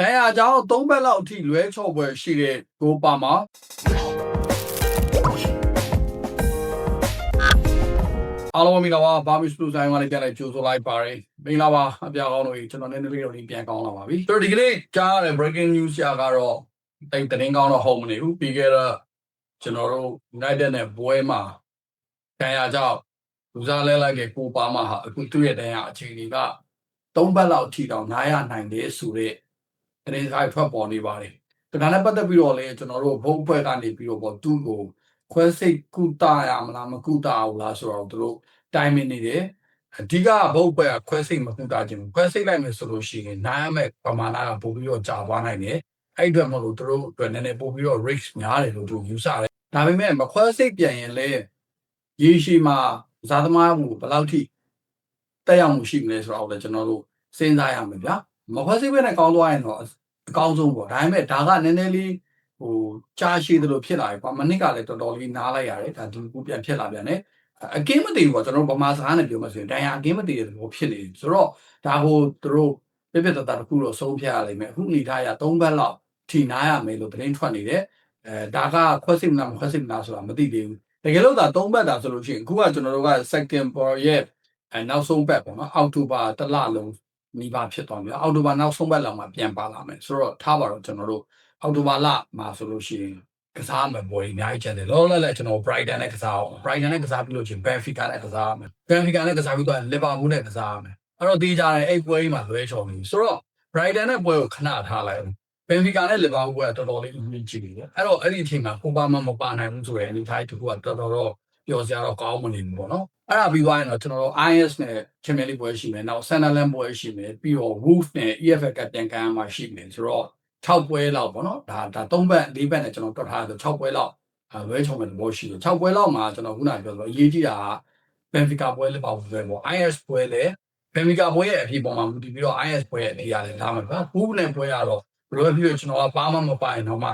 ဒဏ်ရာကြောင့်၃ဘက်လောက်အထိလွဲချော်ပွဲရှိတဲ့ကိုပါမှာအားလုံးမင်္ဂလာပါဘာမစ်ဘလူးဆိုင်ကနေပြန်လဲကြိုဆိုလိုက်ပါရယ်မင်္ဂလာပါအပြာကောင်းတို့ကြီးကျွန်တော်နည်းနည်းလေးတော့ဒီပြန်ကောင်းလာပါပြီဆိုတော့ဒီကနေ့ကြားရတဲ့ breaking news ရကတော့တိတ်တင်းကောင်းတော့ဟုတ်မနေဘူးပြီးခဲ့တော့ကျွန်တော်တို့ United နဲ့ပွဲမှာဒဏ်ရာကြောင့်လူစားလဲလိုက်တဲ့ကိုပါမှာဟာအခုသူ့ရဲ့ဒဏ်ရာအခြေအနေက၃ဘက်လောက်ထိတောင်နားရနိုင်တယ်ဆိုတဲ့ တရင်ဆိုင်ထွက်ပေါ်နေပါတယ်။ဒါနဲ့ပတ်သက်ပြီးတော့လည်းကျွန်တော်တို့ဘုတ်ဘွဲကနေပြီးတော့ပေါ့သူ့ကိုခွဲစိတ်ကုတရမလားမကုတဘူးလားဆိုတော့သူတို့တိုင်မင်နေတယ်။အဓိကဘုတ်ဘွဲကခွဲစိတ်မကုတခြင်းဘူးခွဲစိတ်လိုက်မယ်ဆိုလို့ရှိရင်နားရမယ့်ပမာဏကပိုပြီးတော့ကြာသွားနိုင်တယ်။အဲ့အတွက်မလို့သူတို့အတွက်နည်းနည်းပိုပြီးတော့ risk များတယ်လို့သူယူဆတယ်။ဒါပေမဲ့မခွဲစိတ်ပြန်ရင်လည်းရေရှည်မှာဇာသမားမှုဘယ်လောက်ထိတက်ရောက်မှုရှိမလဲဆိုတော့လည်းကျွန်တော်တို့စဉ်းစားရမယ်ဗျာ။ မခွဲစိတ်ပဲနဲ့ကောင်းသွားရင်တော့အကောင်းဆုံးပေါ့ဒါပေမဲ့ဒါကနည်းနည်းလေးဟိုကြားရှိသလိုဖြစ်လာပြီပေါ့မနစ်ကလည်းတော်တော်လေးနားလိုက်ရတယ်ဒါဒီကူပြန်ဖြစ်လာပြန်တယ်အကင်းမတည်ဘူးပေါ့ကျွန်တော်တို့ဗမာစကားနဲ့ပြောမှဆိုရင်ဒဏ်ရာအကင်းမတည်တဲ့ဘောဖြစ်နေတယ်ဆိုတော့ဒါကိုသူတို့ပြပြတတတခုတော့ဆုံးဖြတ်ရလိမ့်မယ်အခုအနေထားရ၃ဘက်လောက်ထီနားရမယ်လို့သတင်းထွက်နေတယ်အဲဒါကခွက်စစ်မလားမခွက်စစ်မလားဆိုတာမသိသေးဘူးတကယ်လို့ဒါ၃ဘက်တာဆိုလို့ရှိရင်အခုကကျွန်တော်တို့က second for ရဲ့အဲနောက်ဆုံးဘက်ပေါ့နော်အောက်တိုဘာတစ်လလုံး နီးပါးဖြစ်သွားပြီအောက်တိုဘာနောက်ဆုံးဘက်လောက်မှပြန်ပါလာမယ်ဆိုတော့ထားပါတော့ကျွန်တော်တို့အောက်တိုဘာလမှာဆိုလို့ရှိရင်ကစားမယ်ပွဲအများကြီးကျန်တယ်လောလောလတ်ကျွန်တော် Brighton နဲ့ကစားအောင် Brighton နဲ့ကစားပြီးလို့ချင်း Benfica နဲ့ကစားမယ် Benfica နဲ့ကစားပြီးတော့ Liverpool နဲ့ကစားမယ်အဲ့တော့ဒီကြတဲ့အဲ့ပွဲကြီးမှာလွဲချော်နေဆိုတော့ Brighton နဲ့ပွဲကိုခဏထားလိုက် Benfica နဲ့ Liverpool ကတော်တော်လေးအရေးကြီးတယ်အဲ့တော့အဲ့ဒီအချိန်မှာဟိုပါမမပါနိုင်ဘူးဆိုရင်ဒီထိုင်းတကူကတော်တော်တော့ ပျော်စရာတော့ကောင်းမနေဘူးပေါ့နော်အဲ့ဒါပြီးသွားရင်တော့ကျွန်တော်တို့ IS နဲ့ Champions League ပွဲရှိမယ်နောက် Sunderland ပွဲရှိမယ်ပြီးတော့ Wolf နဲ့ EFL ကပြန်ကန်မှာရှိမယ်ဆိုတော့6ပွဲလောက်ပေါ့နော်ဒါဒါ3ဘက်4ဘက်နဲ့ကျွန်တော်တွက်ထားတယ်6ပွဲလောက်အဲဝဲချုံမဲ့ဘောရှိတယ်6ပွဲလောက်မှာကျွန်တော်ခုနပြောဆိုအရေးကြီးတာက Benfica ပွဲလည်းပေါ့ပွဲပေါ့ IS ပွဲလည်း Benfica ပွဲရဲ့အဖြစ်ပေါ်မှာမူတည်ပြီးတော့ IS ပွဲရဲ့အဖြစ်ရတယ်ဒါမှမဟုတ် Wolf နဲ့ပွဲရတော့ဘယ်လိုဖြစ်ဖြစ်ကျွန်တော်ကဘာမှမပိုင်တော့မှ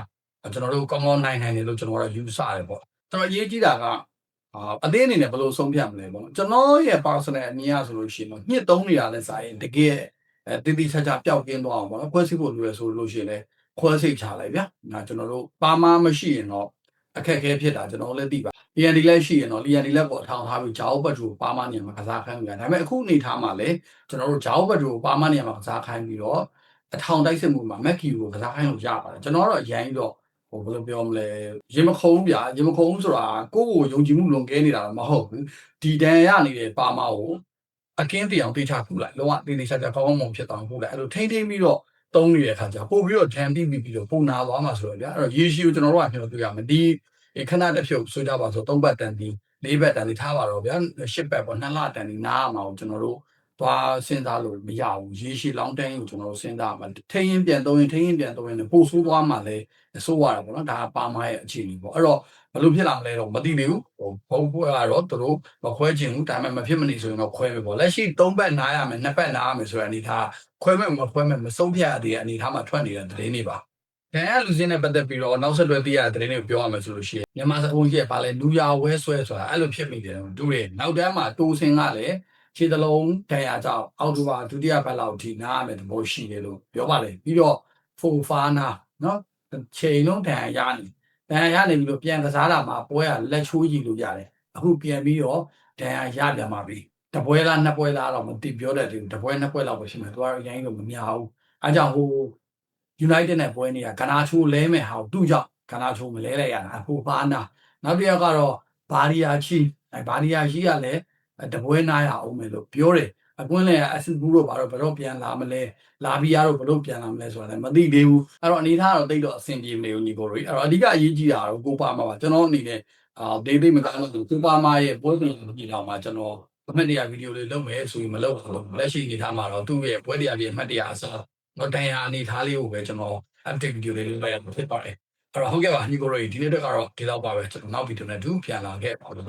ကျွန်တော်တို့ကောင်းကောင်းနိုင်နိုင်တယ်လို့ကျွန်တော်ကယူဆတယ်ပေါ့ကျွန်တော်အရေးကြီးတာက အာအသေးအနေနဲ့ဘယ်လိုဆုံးဖြတ်မလဲပေါ့ကျွန်တော်ရဲ့ personal အမြင်အရဆိုလို့ရှိရင်တော့ညှစ်သုံးနေတာလည်းစာရင်တကယ်အဲတည်တည်ချာချာပျောက်ကင်းသွားအောင်ပေါ့နော်ခွဲစိတ်ဖို့လိုရဆိုလို့ရှိရင်လည်းခွဲစိတ်ချလိုက်ဗျာဒါကျွန်တော်တို့ပါမမရှိရင်တော့အခက်အခဲဖြစ်တာကျွန်တော်လည်းသိပါလီယန်ဒီလည်းရှိရင်တော့လီယန်ဒီလည်းပေါ်အထောင်ထားပြီးဂျာအိုဘတ်ကိုပါမနေမှာကစားခိုင်းကြဒါပေမဲ့အခုအနေထားမှာလည်းကျွန်တော်တို့ဂျာအိုဘတ်ကိုပါမနေမှာကစားခိုင်းပြီးတော့အထောင်တိုက်စစ်မှုမှာမက်ကီကိုကစားခိုင်းလို့ရပါတယ်ကျွန်တော်တော့အရင်တော့ ဟိုဘယ်လိုပြောမလဲရင်မခုံးဗျာရင်မခုံးဆိုတာကိုယ့်ကိုယုံကြည်မှုလွန်ကဲနေတာတော့မဟုတ်ဘူးဒီတန်ရနေတဲ့ပါမကိုအကင်းတရားတေချာခုလိုက်လောကတေတေချာချာကောင်းကောင်းမွန်ဖြစ်သွားခုလိုက်အဲ့လိုထိမ့်ထိမ့်ပြီးတော့တုံးနေတဲ့အခါကျပို့ပြီးတော့ဂျမ်ပြီးပြီးတော့ပုံနာသွားမှာဆိုတော့ဗျာအဲ့တော့ရေရှည်ကိုကျွန်တော်တို့ကပြောပြရမယ်ဒီခဏတစ်ဖြုတ်ဆိုကြပါဆို၃ဘတ်တန်ဒီ၄ဘတ်တန်ဒီထားပါတော့ဗျာ၈ဘတ်ပေါ့နှစ်လတန်ဒီနားအောင်အောင်ကျွန်တော်တို့ သွားစဉ်းစားလို့မရဘူးရေရှည်လောင်းတန်းကိုကျွန်တော်တို့စဉ်းစားမှာထိရင်ပြန်သုံးရင်ထိရင်ပြန်သုံးရင်ပို့ဆိုးသွားမှလည်းဆိုးရတာပေါ့နော်ဒါကပါမရဲ့အခြေအနေပေါ့အဲ့တော့ဘယ်လိုဖြစ်လာမလဲတော့မသိသေးဘူးဟိုဘုံဘွဲကတော့သူတို့မခွဲချင်ဘူးဒါပေမဲ့မဖြစ်မနေဆိုရင်တော့ခွဲမယ်ပေါ့လက်ရှိ၃ဘတ်နားရမယ်နှစ်ဘတ်နားရမယ်ဆိုတဲ့အနေထားခွဲမဲ့မခွဲမဲ့မဆုံးဖြတ်ရသေးတဲ့အနေထားမှာထွက်နေတဲ့သတင်းတွေပါဒန်ရလူစင်းနဲ့ပတ်သက်ပြီးတော့နောက်ဆက်တွဲသိရတဲ့သတင်းတွေကိုပြောရမယ်ဆိုလို့ရှိရင်မြန်မာစပုံကြီးကဘာလဲလူရဝဲဆွဲဆိုတာအဲ့လိုဖြစ်မိတယ်တူတယ်နောက်တန်းမှာတိုးစင်ကလည်း ခြေသလုံးဒဏ်ရာကြောင့်အောက်တိုဘာဒုတိယပတ်လောက်ထိနားရမယ်သဘောရှိတယ်လို့ပြောပါတယ်ပြီးတော့ဖိုဖာနာနော်ချိန်လုံးဒဏ်ရာရနေဒဏ်ရာရနေပြီးတော့ပြန်ကစားတာမှာပွဲကလက်ချိုးကြည့်လို့ရတယ်အခုပြန်ပြီးတော့ဒဏ်ရာရပြန်ပါပြီတပွဲလားနှစ်ပွဲလားတော့မသိပြောတတ်သေးဘူးတပွဲနှစ်ပွဲလောက်ပဲရှိမယ်သူကတော့အရင်ကမများဘူးအဲကြောင့်ဟို United နဲ့ပွဲနေတာကနာချိုးလဲမယ်ဟာသူ့ကြောင့်ကနာချိုးမလဲလိုက်ရတာအခုဘာနာနောက်တစ်ယောက်ကတော့ဘာရီယာချီအဲဘာရီယာချီကလည်း တပွဲနာရအောင်မယ်လို့ပြောတယ်အကွင်းလည်းအစစ်ဘူးတော့ဘာတော့ဘယ်တော့ပြန်လာမလဲလာပြီးရတော့ဘယ်တော့ပြန်လာမလဲဆိုတာလည်းမသိသေးဘူးအဲ့တော့အနေထားကတော့တိတ်တော့အဆင်ပြေမနေဘူးညီကိုတို့အဲ့တော့အဓိကအရေးကြီးတာတော့ကိုပါမှာပါကျွန်တော်အနေနဲ့အာဒေးဒေးမကောင်းလို့ကိုပါမှာရဲ့ပွဲစဉ်ကြီးတောင်မှာကျွန်တော်အမှတ်တရဗီဒီယိုလေးလုပ်မယ်ဆိုရင်မလုပ်ဘူးလက်ရှိအနေထားမှာတော့သူ့ရဲ့ပွဲတရားပြအမှတ်တရအစားတော့တန်ရာအနေထားလေးကိုပဲကျွန်တော် update video လေးလုပ်ရမှာဖြစ်ပါတယ်အဲ့တော့ဟုတ်ကဲ့ပါညီကိုတို့ဒီနေ့တက်ကတော့ဒီလောက်ပါပဲကျွန်တော်နောက်ဗီဒီယိုနဲ့တူပြန်လာခဲ့ပါလို့